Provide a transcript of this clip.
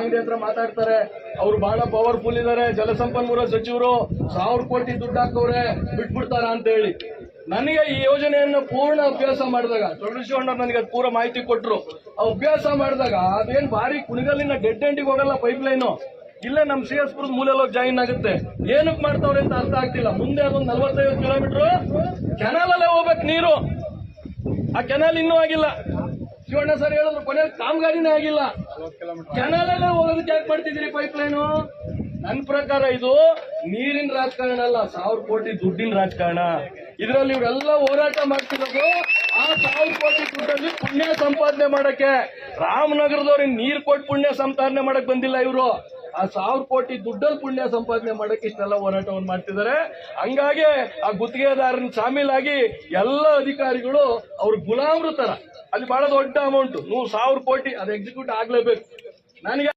ಅಂಗಡಿ ಹತ್ರ ಮಾತಾಡ್ತಾರೆ. ಅವ್ರು ಬಹಳ ಪವರ್ಫುಲ್ ಇದಾರೆ. ಜಲಸಂಪನ್ಮೂಲ ಸಚಿವರು ಸಾವಿರ ಕೋಟಿ ದುಡ್ಡು ಹಾಕೋರೆ ಬಿಟ್ಬಿಡ್ತಾರ ಅಂತ ಹೇಳಿ. ನನಗೆ ಈ ಯೋಜನೆಯನ್ನು ಪೂರ್ಣ ಅಭ್ಯಾಸ ಮಾಡಿದಾಗ ಚೌಡೇಶ್ವರ ನನಗೆ ಅದು ಪೂರ ಮಾಹಿತಿ ಕೊಟ್ಟರು ಅಭ್ಯಾಸ ಮಾಡಿದಾಗ ಅದೇನು ಭಾರಿ ಕುಣಿಗಲ್ಲಿನ ಡೆಡ್ ಎಂಡಿಗೆ ಹೋಗಲ್ಲ ಪೈಪ್ ಲೈನು ಇಲ್ಲೇ ನಮ್ಮ ಸಿ ಎಸ್ ಪುರದ ಮೂಲೆಲ್ಲೋ ಜಾಯಿನ್ ಆಗುತ್ತೆ. ಏನಕ್ಕೆ ಮಾಡ್ತಾವ್ರೆ ಅಂತ ಅರ್ಥ ಆಗ್ತಿಲ್ಲ. ಮುಂದೆ ಅದೊಂದು ನಲವತ್ತೈದು ಕಿಲೋಮೀಟರ್ ಕೆನಾಲ್ ಅಲ್ಲೇ ಹೋಗ್ಬೇಕು ನೀರು. ಆ ಕೆನಾಲ್ ಇನ್ನೂ ಆಗಿಲ್ಲ. ಶಿವಣ್ಣ ಸರ್ ಹೇಳಿದ್ರು ಕೊನೆ ಕಾಮಗಾರಿನೇ ಆಗಿಲ್ಲ. ಕೆನಾಲ್ ಎಲ್ಲ ಹೋಗೋದಕ್ಕೆ ಯಾಕೆ ಮಾಡ್ತಿದ್ದೀರಿ ಪೈಪ್ ಲೈನು ನನ್ನ ಪ್ರಕಾರ ಇದು ನೀರಿನ ರಾಜಕಾರಣ ಅಲ್ಲ, ಸಾವಿರ ಕೋಟಿ ದುಡ್ಡಿನ ರಾಜಕಾರಣ. ಇದರಲ್ಲಿ ಇವರೆಲ್ಲ ಹೋರಾಟ ಮಾಡ್ತಿರೋದು ಆ ಸಾವಿರ ಕೋಟಿ ದುಡ್ಡಲ್ಲಿ ಪುಣ್ಯ ಸಂಪಾದನೆ ಮಾಡಕ್ಕೆ. ರಾಮನಗರದವ್ರಿಗೆ ನೀರ್ ಕೊಟ್ಟು ಪುಣ್ಯ ಸಂಪಾದನೆ ಮಾಡಕ್ ಬಂದಿಲ್ಲ ಇವರು. ಆ ಸಾವಿರ ಕೋಟಿ ದುಡ್ಡಲ್ಲಿ ಪುಣ್ಯ ಸಂಪಾದನೆ ಮಾಡಕ್ಕೆ ಇಷ್ಟೆಲ್ಲ ಹೋರಾಟವನ್ನು ಮಾಡ್ತಿದ್ದಾರೆ. ಹಂಗಾಗಿ ಆ ಗುತ್ತಿಗೆದಾರನ ಶಾಮೀಲಾಗಿ ಎಲ್ಲ ಅಧಿಕಾರಿಗಳು ಅವ್ರ ಗುಲಾಮೃತರ ತರ. ಅಲ್ಲಿ ಬಹಳ ದೊಡ್ಡ ಅಮೌಂಟ್ ನೂರು ಸಾವಿರ ಕೋಟಿ ಅದು ಎಕ್ಸಿಕ್ಯೂಟ್ ಆಗ್ಲೇಬೇಕು. ನನಗೆ